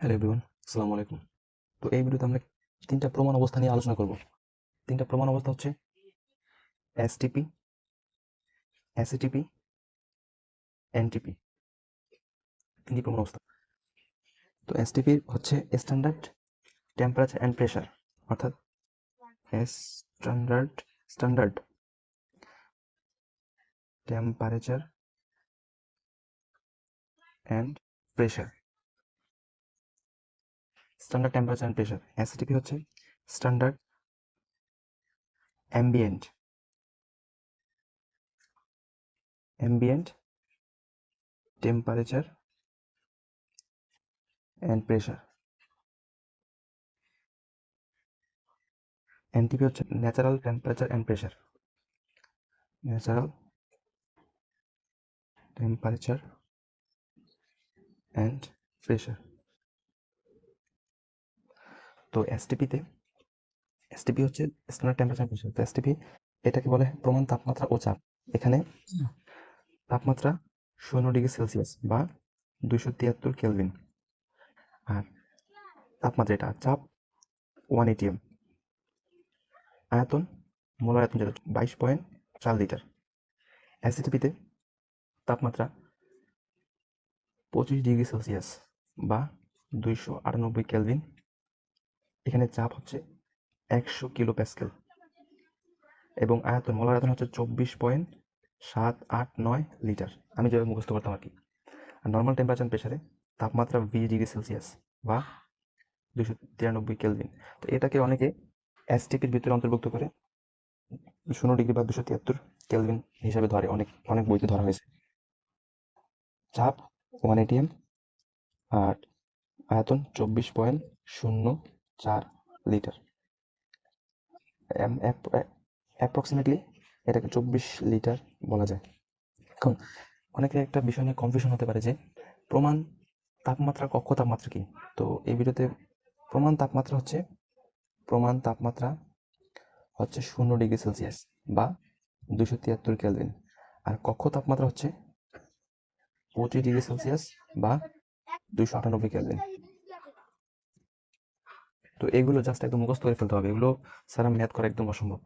Hello everyone, আসসালামু আলাইকুম। তো এই ভিডিওতে আমরা তিনটা প্রমাণ অবস্থা নিয়ে আলোচনা করব। তিনটা প্রমাণ অবস্থা হচ্ছে এসটিপি এসিটিপি এনটিপি তিনটি প্রমাণ অবস্থা। তো এসটিপি হচ্ছে স্ট্যান্ডার্ড টেম্পারেচার অ্যান্ড প্রেশার অর্থাৎ standard standard temperature and pressure standard temperature and pressure ACTP হচ্ছে standard ambient ambient temperature and pressure NTP হচ্ছে natural temperature and pressure natural temperature and pressure তো এসটিপিতে এসটিপি হচ্ছে standard temperature pressure তো STP এটাকে বলে প্রমাণ তাপমাত্রা ও চাপ। এখানে তাপমাত্রা শূন্য ডিগ্রি সেলসিয়াস বা দুইশো তিয়াত্তর কেলভিন। আর তাপমাত্রা এটা চাপ ওয়ান এটিএম আয়তন মূল আয়তন যেটা বাইশ পয়েন্ট চার লিটার। অ্যাসিটিপিতে তাপমাত্রা পঁচিশ ডিগ্রি সেলসিয়াস বা দুইশো আটানব্বই কেলভিন। এখানে চাপ হচ্ছে একশো কিলো প্যাসকেল এবং আয়তন মল আয়তন হচ্ছে চব্বিশ পয়েন্ট সাত আট নয় লিটার। আমি যেভাবে মুখস্থ করতাম আর কি। আর নর্মাল টেম্পারেচার প্রেশারে তাপমাত্রা বিশ ডিগ্রি সেলসিয়াস বা দুশো তিরানব্বই কেলভিন তো এটাকে অনেকে এসটিপির ভিতরে অন্তর্ভুক্ত করে শূন্য ডিগ্রি বা দুশো তিয়াত্তর কেলভিন হিসাবে ধরে। অনেক অনেক বইতে ধরা হয়েছে। চাপ ওয়ান এটিএম আর আয়তন চব্বিশ পয়েন্ট শূন্য চার লিটার। অ্যাপ্রক্সিমেটলি এটাকে চব্বিশ লিটার বলা যায়। এখন, অনেকের একটা বিষয় নিয়ে কনফিউশন হতে পারে যে, প্রমাণ তাপমাত্রা কক্ষ তাপমাত্রা কি? তো এই ভিডিওতে প্রমাণ তাপমাত্রা হচ্ছে, প্রমাণ তাপমাত্রা হচ্ছে শূন্য ডিগ্রি সেলসিয়াস বা দুশো তিয়াত্তর কেলভিন। আর কক্ষ তাপমাত্রা হচ্ছে পঁচিশ ডিগ্রি সেলসিয়াস বা দুশো আটানব্বই কেলভিন। তো এগুলো জাস্ট একদম মুখস্থ করে ফেলতে হবে। এগুলো স্যার ম্যাথ করা একদম অসম্ভব।